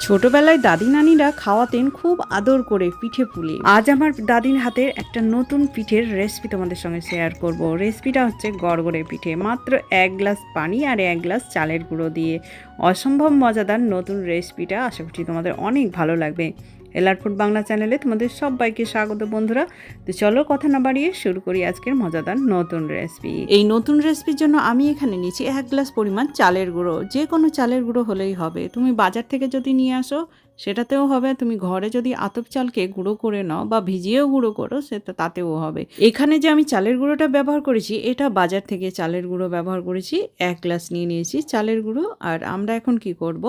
ছোটবেলায় দাদি নানিরা খাওয়াতেন খুব আদর করে পিঠে পুলি। আজ আমার দাদির হাতে একটা নতুন পিঠের রেসিপি তোমাদের সঙ্গে শেয়ার করব। রেসিপিটা হচ্ছে গড়গড়ে পিঠে। মাত্র এক গ্লাস পানি আর এক গ্লাস চালের গুঁড়ো দিয়ে। অসম্ভব মজাদার নতুন রেসিপিটা আশা করছি তোমাদের অনেক ভালো লাগবে। এলার ফুড বাংলা চ্যানেলে তোমাদের সবাইকে স্বাগত বন্ধুরা। তো চলো কথা না বাড়িয়ে শুরু করি আজকের মজাদার নতুন রেসিপি এই নতুন রেসিপির জন্য আমি এখানে নিয়েছি এক গ্লাস পরিমাণ চালের গুঁড়ো। যে কোনো চালের গুঁড়ো হলেই হবে। তুমি বাজার থেকে যদি নিয়ে আসো সেটাতেও হবে। তুমি ঘরে যদি আতপ চালকে গুঁড়ো করে নাও বা ভিজিয়েও গুঁড়ো করো, সেটা তাতেও হবে। এখানে যে আমি চালের গুঁড়োটা ব্যবহার করেছি, এটা বাজার থেকে চালের গুঁড়ো ব্যবহার করেছি। এক গ্লাস নিয়ে নিয়েছি চালের গুঁড়ো। আর আমরা এখন কি করব?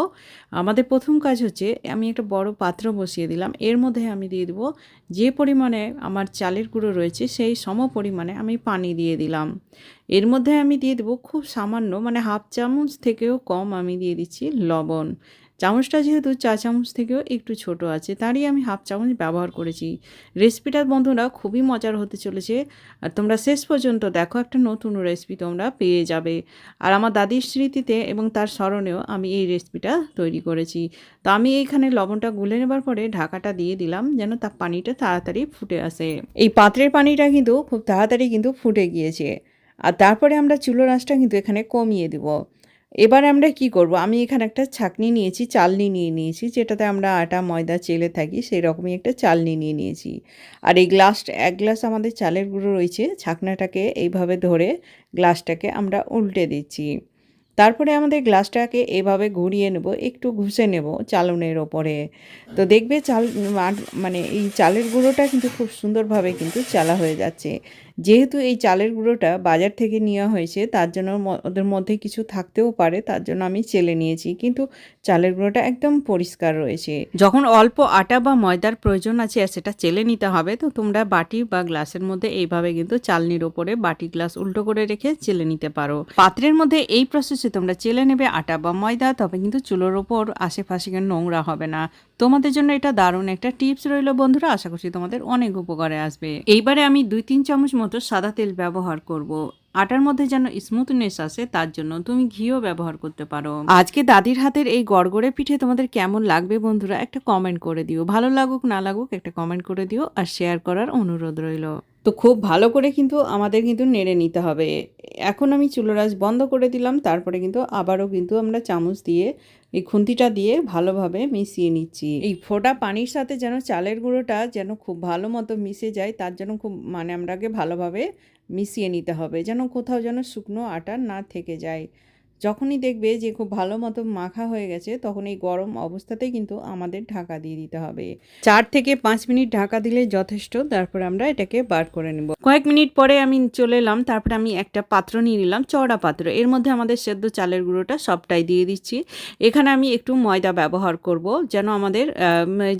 আমাদের প্রথম কাজ হচ্ছে, আমি একটা বড় পাত্র বসিয়ে দিলাম। এর মধ্যে আমি দিয়ে দেবো যে পরিমাণে আমার চালের গুঁড়ো রয়েছে, সেই সম পরিমাণে আমি পানি দিয়ে দিলাম। এর মধ্যে আমি দিয়ে দেবো খুব সামান্য মানে হাফ চামচ থেকেও কম আমি দিয়ে দিচ্ছি লবণ। চামচটা যেহেতু চা চামচ থেকেও একটু ছোট আছে, তারই আমি হাফ চামচ ব্যবহার করেছি। রেসিপিটা বন্ধুরা খুবই মজার হতে চলেছে। আর তোমরা শেষ পর্যন্ত দেখো, একটা নতুন রেসিপি তোমরা পেয়ে যাবে। আর আমার দাদির স্মৃতিতে এবং তার স্মরণেও আমি এই রেসিপিটা তৈরি করেছি। তো আমি এইখানে লবণটা গুলে নেবার পরে ঢাকাটা দিয়ে দিলাম, যেন তার পানিটা তাড়াতাড়ি ফুটে আসে। এই পাত্রের পানিটা কিন্তু খুব তাড়াতাড়ি কিন্তু ফুটে গিয়েছে। আর তারপরে আমরা চুলো রাসটা কিন্তু এখানে কমিয়ে দেবো। এবার আমরা কি করব? আমি এখানে একটা ছাকনি নিয়েছি, চালনি নিয়ে নিয়েছি, যেটাতে আমরা আটা, ময়দা, চেলে থাকি সেই রকমই একটা চালনি নিয়ে নিয়েছি। আর এই গ্লাসটা এক গ্লাস আমাদের চালের গুঁড়ো রয়েছে, ছাকনাটাকে এইভাবে ধরে গ্লাসটাকে আমরা উল্টে দিচ্ছি। তারপরে আমাদের গ্লাসটাকে এভাবে ঘুরিয়ে নেব, একটু ঘুষে নেব চালনের ওপরে। তো দেখবে চাল মানে এই চালের গুঁড়োটা কিন্তু খুব সুন্দরভাবে কিন্তু চালা হয়ে যাচ্ছে। যেহেতু এই চালের গুঁড়োটা বাজার থেকে নেওয়া হয়েছে, তার জন্য ওদের মধ্যে কিছু থাকতেও পারে, তার জন্য আমি চেলে নিয়েছি। কিন্তু চালের গুঁড়োটা একদম পরিষ্কার রয়েছে। যখন অল্প আটা বা ময়দার প্রয়োজন আছে সেটা চেলে নিতে হবে, তো তোমরা বাটি বা গ্লাসের মধ্যে এইভাবে কিন্তু চালনির ওপরে বাটি গ্লাস উল্টো করে রেখে চেলে নিতে পারো। পাত্রের মধ্যে এই প্রসেসে তোমরা চেলে নেবে আটা বা ময়দা, তবে কিন্তু চুলোর ওপর আশেপাশে নোংরা হবে না। তোমাদের জন্য এটা দারুণ একটা টিপস রইল বন্ধুরা, আশা করছি তোমাদের অনেক উপকারে আসবে। এইবারে আমি দুই তিন চামচ মতো সাদা তেল ব্যবহার করব। আটার মধ্যে যেন স্মুথনেস আসে, তার জন্য তুমি ঘিও ব্যবহার করতে পারো। আজকে দাদির হাতের এই গড়গড়ে পিঠে তোমাদের কেমন লাগবে বন্ধুরা, একটা কমেন্ট করে দিও। ভালো লাগুক, না লাগুক, একটা কমেন্ট করে দিও আর শেয়ার করার অনুরোধ রইল। তো খুব ভালো করে কিন্তু আমাদের কিন্তু নেড়ে নিতে হবে। এখন আমি চুলোরাজ বন্ধ করে দিলাম, তারপরে কিন্তু আবারও কিন্তু আমরা চামচ দিয়ে, এই খুন্তিটা দিয়ে ভালোভাবে মিশিয়ে নিচ্ছি। এই ফোটা পানির সাথে যেন চালের গুঁড়োটা যেন খুব ভালো মতো মিশে যায়, তার জন্য খুব মানে আমরাকে ভালোভাবে মিশিয়ে নিতে হবে, যেন কোথাও যেন শুকনো আটা না থেকে যায়। যখনই দেখবে যে খুব ভালো মতো মাখা হয়ে গেছে, তখন এই গরম অবস্থাতেই কিন্তু আমাদের ঢাকা দিয়ে দিতে হবে। চার থেকে পাঁচ মিনিট ঢাকা দিলে যথেষ্ট, তারপর আমরা এটাকে বার করে নেব। কয়েক মিনিট পরে আমি চলে এলাম, তারপরে আমি একটা পাত্র নিয়ে নিলাম চড়া পাত্র। এর মধ্যে আমাদের সেদ্ধ চালের গুঁড়োটা সবটাই দিয়ে দিচ্ছি। এখানে আমি একটু ময়দা ব্যবহার করব, যেন আমাদের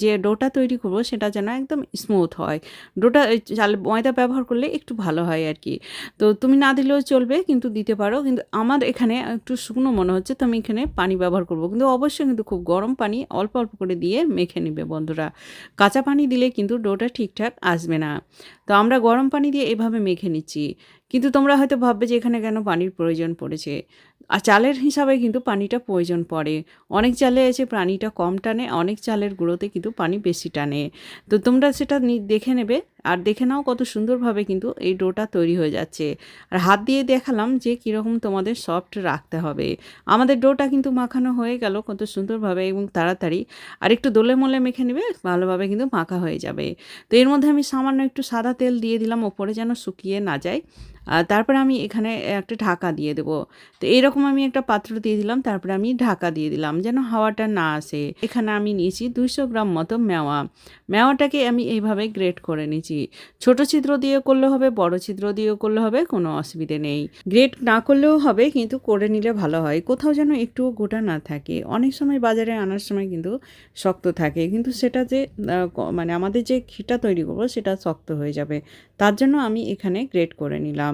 যে ডোটা তৈরি করব সেটা যেন একদম স্মুথ হয়। ডোটা চাল, ময়দা ব্যবহার করলে একটু ভালো হয় আর কি। তো তুমি না দিলেও চলবে, কিন্তু দিতে পারো। কিন্তু আমার এখানে একটু শুকনো মনে হচ্ছে, তো আমি এখানে পানি ব্যবহার করব। কিন্তু অবশ্যই কিন্তু খুব গরম পানি অল্প অল্প করে দিয়ে মেখে নেবে বন্ধুরা। কাঁচা পানি দিলে কিন্তু ডোটা ঠিকঠাক আসবে না। তো আমরা গরম পানি দিয়ে এভাবে মেখে নিচ্ছি। কিন্তু তোমরা হয়তো ভাববে যে এখানে কেন পানির প্রয়োজন পড়েছে। আর চালের হিসাবে কিন্তু পানিটা প্রয়োজন পড়ে। অনেক চালে এসে পানিটা কম টানে, অনেক চালের গুঁড়োতে কিন্তু পানি বেশি টানে। তো তোমরা সেটা দেখে নেবে। আর দেখে নাও কত সুন্দরভাবে কিন্তু এই ডোটা তৈরি হয়ে যাচ্ছে। আর হাত দিয়ে দেখালাম যে কীরকম তোমাদের সফট রাখতে হবে। আমাদের ডোটা কিন্তু মাখানো হয়ে গেল কত সুন্দরভাবে এবং তাড়াতাড়ি। আর একটু দোলে মোলে মেখে নেবে, ভালোভাবে কিন্তু মাখা হয়ে যাবে। তো এর মধ্যে আমি সামান্য একটু সাদা তেল দিয়ে দিলাম, ওপরে যেন শুকিয়ে না যায়। তারপরে আমি এখানে একটা ঢাকা দিয়ে দেবো। তো এরকম আমি একটা পাত্র দিয়ে দিলাম, তারপরে আমি ঢাকা দিয়ে দিলাম যেন হাওয়াটা না আসে। এখানে আমি নিয়েছি দুইশো গ্রাম মতো মেওয়া। মেওয়াটাকে আমি এইভাবে গ্রেট করে নিয়েছি। ছোট ছিদ্র দিয়ে করলে হবে, বড় ছিদ্র দিয়েও করলে হবে, কোনো অসুবিধে নেই। গ্রেট না করলেও হবে, কিন্তু করে নিলে ভালো হয়। কোথাও যেন একটু গোটা না থাকে। অনেক সময় বাজারে আনার সময় কিন্তু শক্ত থাকে, কিন্তু সেটা যে মানে আমাদের যে ঘিটা তৈরি করব সেটা শক্ত হয়ে যাবে। তার জন্য আমি এখানে গ্রেট করে নিলাম।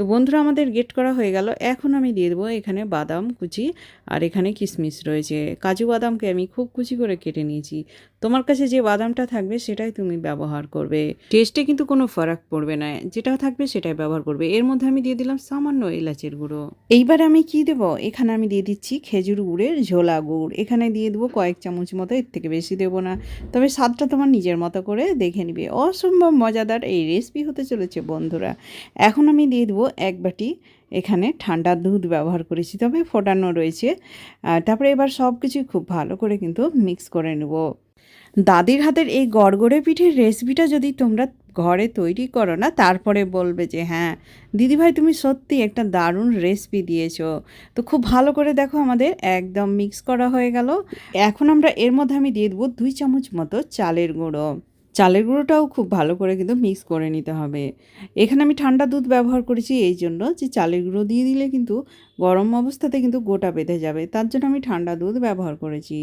তো বন্ধুরা, আমাদের গেট করা হয়ে গেল। এখন আমি দিয়ে দেবো এখানে বাদাম, কুচি আর এখানে কিশমিশ রয়েছে। কাজু বাদামকে আমি খুব কুচি করে কেটে নিয়েছি। তোমার কাছে যে বাদামটা থাকবে, সেটাই তুমি ব্যবহার করবে। টেস্টে কিন্তু কোনো ফারাক পড়বে না। যেটা থাকবে, সেটাই ব্যবহার করবে। এর মধ্যে আমি দিয়ে দিলাম সামান্য এলাচের গুঁড়ো। এইবার আমি কি দেবো? এখানে আমি দিয়ে দিচ্ছি খেজুর গুড়ের ঝোলা গুড়। এখানে দিয়ে দেবো কয়েক চামচ মতো, এর থেকে বেশি দেবো না। তবে স্বাদটা তোমার নিজের মতো করে দেখে নিবে। অসম্ভব মজাদার এই রেসিপি হতে চলেছে বন্ধুরা। এখন আমি দিয়ে দেবো এক বাটি এখানে ঠান্ডা দুধ ব্যবহার করেছি, তবে ফোটানো রয়েছে। তারপরে এবার সব কিছুই খুব ভালো করে কিন্তু মিক্স করে নেব। দাদির হাতের এই গড়গড়ে পিঠের রেসিপিটা যদি তোমরা ঘরে তৈরি করো না, তারপরে বলবে যে হ্যাঁ দিদিভাই, তুমি সত্যি একটা দারুণ রেসিপি দিয়েছ। তো খুব ভালো করে দেখো আমাদের একদম মিক্স করা হয়ে গেল। এখন আমরা এর মধ্যে আমি দিয়ে দেবো দুই চামচ মতো চালের গুঁড়ো। চালের গুঁড়োটাও খুব ভালো করে কিন্তু মিক্স করে নিতে হবে। এখানে আমি ঠান্ডা দুধ ব্যবহার করেছি এই জন্য যে চালের গুঁড়ো দিয়ে দিলে কিন্তু গরম অবস্থাতে কিন্তু গোটা বেঁধে যাবে। তার জন্য আমি ঠান্ডা দুধ ব্যবহার করেছি।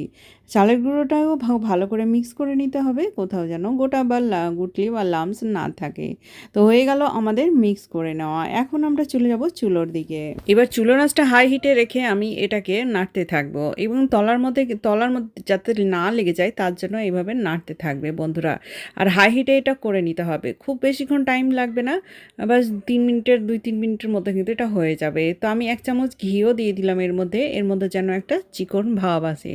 চালের গুঁড়োটাও ভালো করে মিক্স করে নিতে হবে। কোথাও যেন গোটা বা গুটলি বা লামস না থাকে। তো হয়ে গেল আমাদের মিক্স করে নেওয়া। এখন আমরা চলে যাব চুলোর দিকে। এবার চুলো নাচটা হাই হিটে রেখে আমি এটাকে নাড়তে থাকব এবং তলার মধ্যে তলার মধ্যে যাতে না লেগে যায় তার জন্য এইভাবে নাড়তে থাকবে বন্ধুরা। আর হাই হিটে এটা করে নিতে হবে। খুব বেশিক্ষণ টাইম লাগবে না। বাস তিন মিনিটের, দুই তিন মিনিটের মধ্যে কিন্তু এটা হয়ে যাবে। তো আমি এক চামচ ঘিও দিয়ে দিলাম এর মধ্যে। এর মধ্যে যেন একটা চিকন ভাব আসে।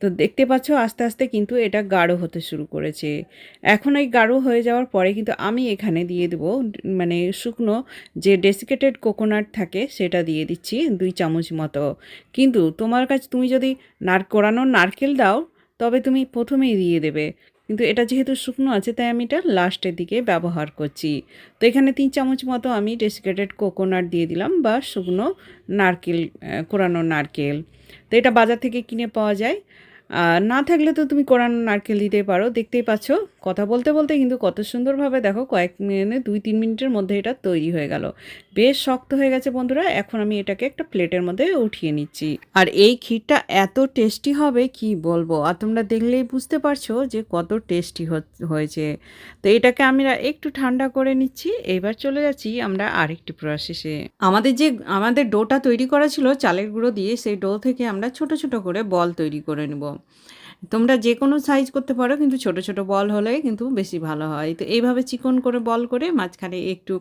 তো দেখতে পাচ্ছ আস্তে আস্তে কিন্তু এটা গাঢ় হতে শুরু করেছে। এখন এই গাঢ় হয়ে যাওয়ার পরে কিন্তু আমি এখানে দিয়ে দেবো মানে শুকনো যে ডেসিকেটেড কোকোনাট থাকে সেটা দিয়ে দিচ্ছি দুই চামচ মতো। কিন্তু তোমার কাছে, তুমি যদি নার কোরানো নারকেল দাও, তবে তুমি প্রথমেই দিয়ে দেবে। কিন্তু এটা যেহেতু শুকনো আছে, তাই আমি এটা লাস্টের দিকে ব্যবহার করছি। তো এখানে তিন চামচ মতো আমি ডেসিকেটেড কোকোনাট দিয়ে দিলাম বা শুকনো নারকেল কোরানো নারকেল। তো এটা বাজার থেকে কিনে পাওয়া যায়। না থাকলে তো তুমি কোরানো নারকেল দিতে পারো। দেখতেই পাচ্ছ কথা বলতে বলতে কিন্তু কত সুন্দরভাবে দেখো কয়েক মিনিট, দুই, তিন মিনিটের মধ্যে এটা তৈরি হয়ে গেল। বেশ শক্ত হয়ে গেছে বন্ধুরা, এখন আমি এটাকে একটা প্লেটের মধ্যে উঠিয়ে নিচ্ছি। আর এই ক্ষীরটা এত টেস্টি হবে কি বলব? আর তোমরা দেখলেই বুঝতে পারছ যে কত টেস্টি হয়েছে। তো এটাকে আমরা একটু ঠান্ডা করে নিচ্ছি। এবার চলে যাচ্ছি আমরা আরেকটি প্রসেসে আমাদের যে, আমাদের ডোটা তৈরি করা ছিল, চালের গুঁড়ো দিয়ে সেই ডো থেকে আমরা ছোট ছোট করে বল তৈরি করে নেব। তোমরা যে কোনো সাইজ করতে পারো, কিন্তু ছোট ছোট বল হলে কিন্তু বেশি ভালো হয়। তো এইভাবে চিকন করে বল করে মাঝখানে একটু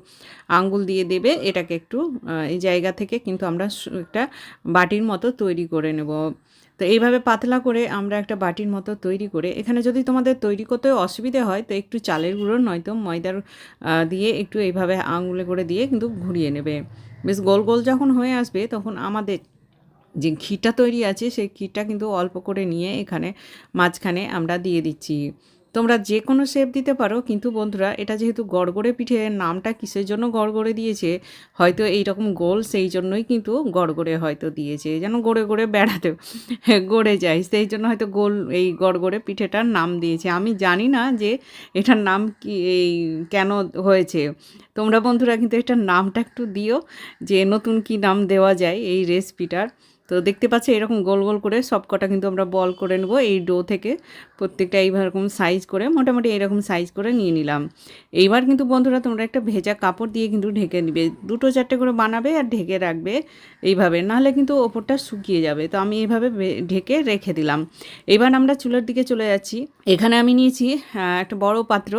আঙ্গুল দিয়ে দেবে, এটাকে একটু এই জায়গা থেকে কিন্তু আমরা একটা বাটির মতো তৈরি করে নেব। তো এইভাবে পাতলা করে আমরা একটা বাটির মতো তৈরি করে, এখানে যদি তোমাদের তৈরি করতে অসুবিধে হয়, তো একটু চালের গুঁড়ো, নয়তো ময়দার দিয়ে একটু এইভাবে আঙুলে করে দিয়ে কিন্তু ঘুরিয়ে নেবে। বেশ গোল গোল যখন হয়ে আসবে, তখন আমাদের যে ঘিটা তৈরি আছে, সেই ঘিটা কিন্তু অল্প করে নিয়ে এখানে মাঝখানে আমরা দিয়ে দিচ্ছি। তোমরা যে কোনো শেপ দিতে পারো, কিন্তু বন্ধুরা এটা যেহেতু গড়গড়ে পিঠে, নামটা কিসের জন্য গড়গড়ে দিয়েছে? হয়তো এই রকম গোল, সেই জন্যই কিন্তু গড়গড়ে হয়তো দিয়েছে। যেন গড়ে গড়ে বেড়াতে গড়ে যায়, সেই জন্য হয়তো গোল এই গড়গড়ে পিঠেটার নাম দিয়েছে। আমি জানি না যে এটার নাম কি, এই কেন হয়েছে। তোমরা বন্ধুরা কিন্তু এটার নামটা একটু দিও, যে নতুন কি নাম দেওয়া যায় এই রেসিপিটার তো দেখতে পাচ্ছ এরকম গোল গোল করে সব কটা কিন্তু আমরা বল করে নেব এই ডো থেকে। প্রত্যেকটা এইরকম সাইজ করে, মোটামুটি এরকম সাইজ করে নিয়ে নিলাম। এইবার কিন্তু বন্ধুরা তোমরা একটা ভেজা কাপড় দিয়ে কিন্তু ঢেকে নিবে। দুটো চারটে করে বানাবে আর ঢেকে রাখবে এইভাবে, নাহলে কিন্তু ওপরটা শুকিয়ে যাবে। তো আমি এইভাবে ঢেকে রেখে দিলাম। এবার আমরা চুলার দিকে চলে যাচ্ছি। এখানে আমি নিয়েছি একটা বড় পাত্র।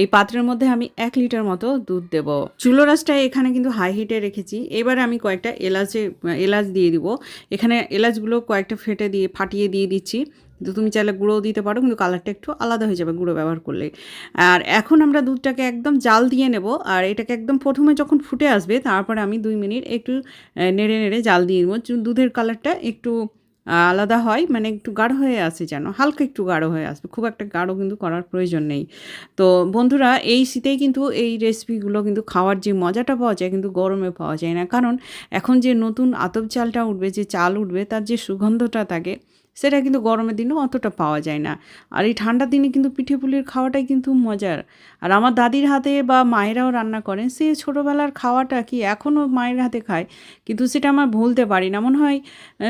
এই পাত্রের মধ্যে আমি এক লিটার মতো দুধ দেব। চুলো রাসটা এখানে কিন্তু হাই হিটে রেখেছি। এবার আমি কয়েকটা এলাচে, এলাচ দিয়ে দিব। এখানে এলাচগুলো কয়েকটা ফেটে দিয়ে, ফাটিয়ে দিয়ে দিচ্ছি। তো তুমি চাইলে গুঁড়ো দিতে পারো, কিন্তু কালারটা একটু আলাদা হয়ে যাবে গুঁড়ো ব্যবহার করলে। আর এখন আমরা দুধটাকে একদম জাল দিয়ে নেব, আর এটাকে একদম প্রথমে যখন ফুটে আসবে, তারপরে আমি দুই মিনিট একটু নেড়ে নেড়ে জাল দিয়ে নেব। দুধের কালারটা একটু আলাদা হয় মানে একটু গাঢ় হয়ে আসে যেন, হালকা একটু গাঢ় হয়ে আসবে। খুব একটা গাঢ় কিন্তু করার প্রয়োজন নেই। তো বন্ধুরা, এই শীতেই কিন্তু এই রেসিপিগুলো কিন্তু খাওয়ার যে মজাটা পাওয়া যায় কিন্তু গরমে পাওয়া যায় না। কারণ এখন যে নতুন আতপ চালটা উঠবে, যে চাল উঠবে, তার যে সুগন্ধটা থাকে সেটা কিন্তু গরমের দিনেও অতটা পাওয়া যায় না। আর এই ঠান্ডার দিনে কিন্তু পিঠে পুলির খাওয়াটাই কিন্তু মজার। আর আমার দাদির হাতে বা মায়েরাও রান্না করেন, সে ছোটোবেলার খাওয়াটা কি এখনও মায়ের হাতে খায়, কিন্তু সেটা আমার ভুলতে পারি না। মনে হয়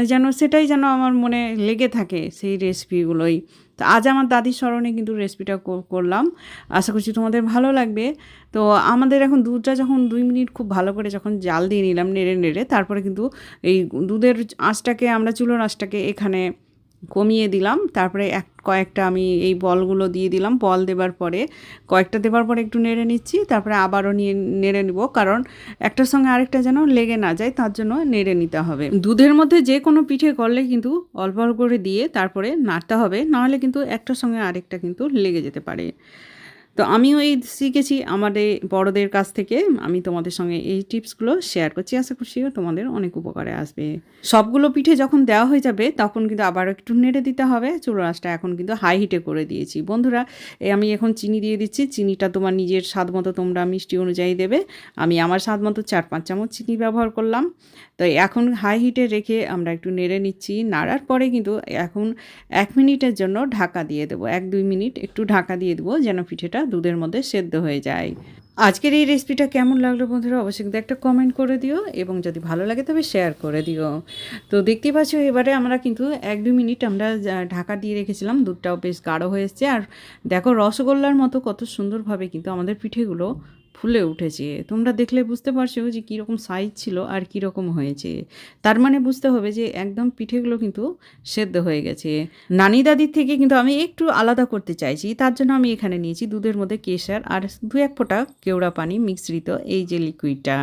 যেন সেটাই যেন আমার মনে লেগে থাকে সেই রেসিপিগুলোই। তো আজ আমার দাদির স্মরণে কিন্তু রেসিপিটা কর- করলাম। আশা করছি তোমাদের ভালো লাগবে। তো আমাদের এখন দুধটা যখন দুই মিনিট খুব ভালো করে যখন জাল দিয়ে নিলাম নেড়ে নেড়ে, তারপরে কিন্তু এই দুধের আঁচটাকে, আমরা চুলোর আঁচটাকে এখানে কমিয়ে দিলাম। তারপরে এক, কয়েকটা আমি এই বলগুলো দিয়ে দিলাম। বল দেবার পরে কয়েকটা দেবার পরে একটু নেড়ে নিচ্ছি। তারপরে আবারও নিয়ে, নেড়ে নিব। কারণ একটার সঙ্গে আরেকটা যেন লেগে না যায়, তার জন্য নেড়ে নিতে হবে। দুধের মধ্যে যে কোনো পিঠে করলে কিন্তু অল্প অল্প করে দিয়ে তারপরে নাড়তে হবে। নাহলে কিন্তু একটার সঙ্গে আরেকটা কিন্তু লেগে যেতে পারে। তো আমিও এই শিখেছি আমাদের বড়দের কাছ থেকে। আমি তোমাদের সঙ্গে এই টিপসগুলো শেয়ার করছি। আশা করছি তোমাদের অনেক উপকারে আসবে। সবগুলো পিঠে যখন দেওয়া হয়ে যাবে, তখন কিন্তু আবার একটু নেড়ে দিতে হবে। চুলো এখন কিন্তু হাই হিটে করে দিয়েছি। বন্ধুরা আমি এখন চিনি দিয়ে দিচ্ছি। চিনিটা তোমার নিজের স্বাদ মতো তোমরা মিষ্টি অনুযায়ী দেবে। আমি আমার স্বাদ মতো চার পাঁচ চামচ চিনি ব্যবহার করলাম। তো এখন হাই হিটে রেখে আমরা একটু নেড়ে নিচ্ছি। নাড়ার পরে কিন্তু এখন এক মিনিটের জন্য ঢাকা দিয়ে দেবো। এক দুই মিনিট একটু ঢাকা দিয়ে দেবো যেন পিঠেটা দুধের মধ্যে সেদ্ধ হয়ে যায়। আজকের এই রেসিপিটা কেমন লাগল বন্ধুরা অবশ্যই কিন্তু একটা কমেন্ট করে দিও এবং যদি ভালো লাগে তবে শেয়ার করে দিও। তো দেখতে পাচ্ছ এবারে আমরা কিন্তু এক দু মিনিট আমরা ঢাকা দিয়ে রেখেছিলাম, দুধটাও বেশ গাঢ় হয়েছে আর দেখো রসগোল্লার মতো কত সুন্দরভাবে কিন্তু আমাদের পিঠেগুলো ফুলে উঠেছে। তোমরা দেখলে বুঝতে পারছ যে কীরকম সাইজ ছিল আর কীরকম হয়েছে। তার মানে বুঝতে হবে যে একদম পিঠেগুলো কিন্তু সেদ্ধ হয়ে গেছে। নানি দাদির থেকে কিন্তু আমি একটু আলাদা করতে চাইছি। তার জন্য আমি এখানে নিয়েছি দুধের মধ্যে কেশার আর দু এক ফোঁটা কেওড়া পানি মিশ্রিত এই যে লিকুইডটা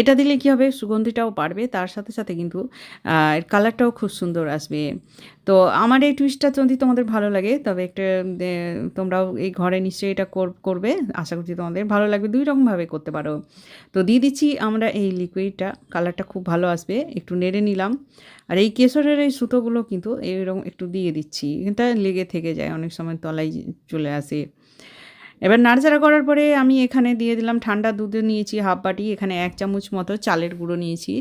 এটা দিলে কি হবে? সুগন্ধিটাও বাড়বে। তার সাথে সাথে কিন্তু কালারটাও খুব সুন্দর আসবে। তো আমার এই টুইস্টটা যদি তোমাদের ভালো লাগে, তবে একটা তোমরাও এই ঘরে নিশ্চয়ই এটা করবে। আশা করছি তোমাদের ভালো লাগবে, দুই রকমভাবে করতে পারো। তো দিয়ে দিচ্ছি আমরা এই লিকুইডটা কালারটা খুব ভালো আসবে, একটু নেড়ে নিলাম। আর এই কেশরের এই সুতোগুলো কিন্তু এইরকম একটু দিয়ে দিচ্ছি, এটা লেগে থেকে যায়, অনেক সময় তলায় চলে আসে। এবার নাড়াচাড়া করার পরে আমি এখানে দিয়ে দিলাম ঠান্ডা দুধও নিয়েছি হাফ বাটি, এখানে এক চামচ মতো চালের গুঁড়ো নিয়েছি।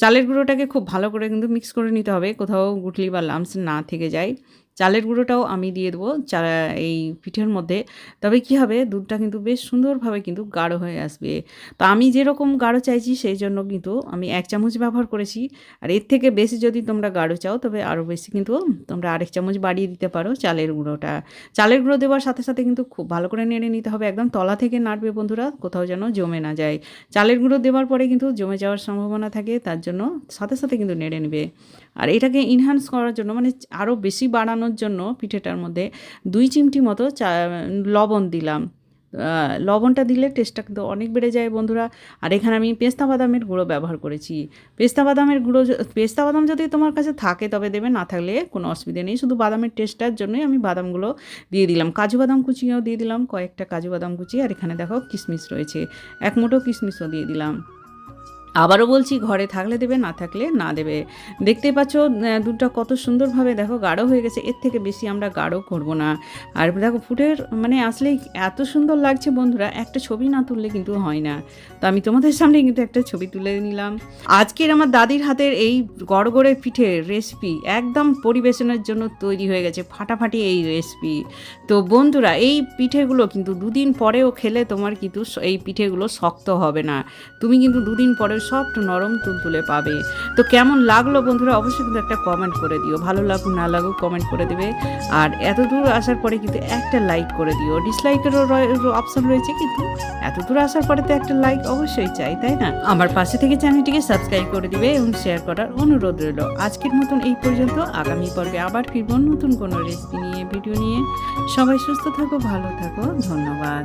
চালের গুঁড়োটাকে খুব ভালো করে কিন্তু মিক্স করে নিতে হবে, কোথাও গুটলি বা লামস না থেকে যায়। চালের গুঁড়োটাও আমি দিয়ে দেবো চা এই পিঠের মধ্যে। তবে কি হবে, দুধটা কিন্তু বেশ সুন্দরভাবে কিন্তু গাঢ় হয়ে আসবে। তো আমি যেরকম গাঢ় চাইছি, সেই জন্য কিন্তু আমি এক চামচ ব্যবহার করেছি। আর এর থেকে বেশি যদি তোমরা গাঢ় চাও, তবে আরও বেশি কিন্তু তোমরা আরেক চামচ বাড়িয়ে দিতে পারো চালের গুঁড়োটা। চালের গুঁড়ো দেওয়ার সাথে সাথে কিন্তু খুব ভালো করে নেড়ে নিতে হবে। একদম তলা থেকে নাড়বে বন্ধুরা, কোথাও যেন জমে না যায়। চালের গুঁড়ো দেওয়ার পরে কিন্তু জমে যাওয়ার সম্ভাবনা থাকে, তার জন্য সাথে সাথে কিন্তু নেড়ে নেবে। আর এটাকে ইনহ্যান্স করার জন্য মানে আরও বেশি বাড়ানোর জন্য পিঠেটার মধ্যে দুই চিমটি মতো চা, লবণ দিলাম। লবণটা দিলে টেস্টটা কিন্তু অনেক বেড়ে যায় বন্ধুরা। আর এখানে আমি পেস্তা বাদামের গুঁড়ো ব্যবহার করেছি। পেস্তা বাদামের গুঁড়ো পেস্তা বাদাম যদি তোমার কাছে থাকে তবে দেবে, না থাকলে কোনো অসুবিধা নেই। শুধু বাদামের টেস্টটার জন্যই আমি বাদামগুলো দিয়ে দিলাম। কাজু বাদাম কুচিও দিয়ে দিলাম, কয়েকটা কাজু বাদাম কুচি। আর এখানে দেখো কিশমিশ রয়েছে। এক মুঠো কিশমিশও দিয়ে দিলাম। আবারও বলছি, ঘরে থাকলে দেবে, না থাকলে না দেবে। দেখতে পাচ্ছ দুধটা কত সুন্দরভাবে দেখো গাঢ় হয়ে গেছে, এর থেকে বেশি আমরা গাঢ় করব না। আর দেখো ফুটের মানে আসলেই এত সুন্দর লাগছে বন্ধুরা, একটা ছবি না তুললে কিন্তু হয় না। তো আমি তোমাদের সামনে কিন্তু একটা ছবি তুলে নিলাম। আজকের আমার দাদির হাতের এই গড়গড়ে পিঠের রেসিপি একদম পরিবেশনের জন্য তৈরি হয়ে গেছে, ফাটাফাটি এই রেসিপি তো বন্ধুরা, এই পিঠেগুলো কিন্তু দুদিন পরেও খেলে তোমার কিন্তু এই পিঠেগুলো শক্ত হবে না। তুমি কিন্তু দুদিন পরে সফট নরম তুলতুলে পাবে। তো কেমন লাগল বন্ধুরা, অবশ্যই কিন্তু একটা কমেন্ট করে দিও। ভালো লাগুক, না লাগুক কমেন্ট করে দেবে। আর এত দূর আসার পরে কিন্তু একটা লাইক করে দিও। ডিসলাইকেরও অপশন রয়েছে কিন্তু এত দূর আসার পরে তো একটা লাইক অবশ্যই চাই, তাই না? আমার পাশে থেকে চ্যানেলটিকে সাবস্ক্রাইব করে দিবে এবং শেয়ার করার অনুরোধ রইল। আজকের মতন এই পর্যন্ত। আগামী পর্বে আবার ফিরবো নতুন কোনো রেসিপি নিয়ে ভিডিও নিয়ে। সবাই সুস্থ থাকো, ভালো থাকো। ধন্যবাদ।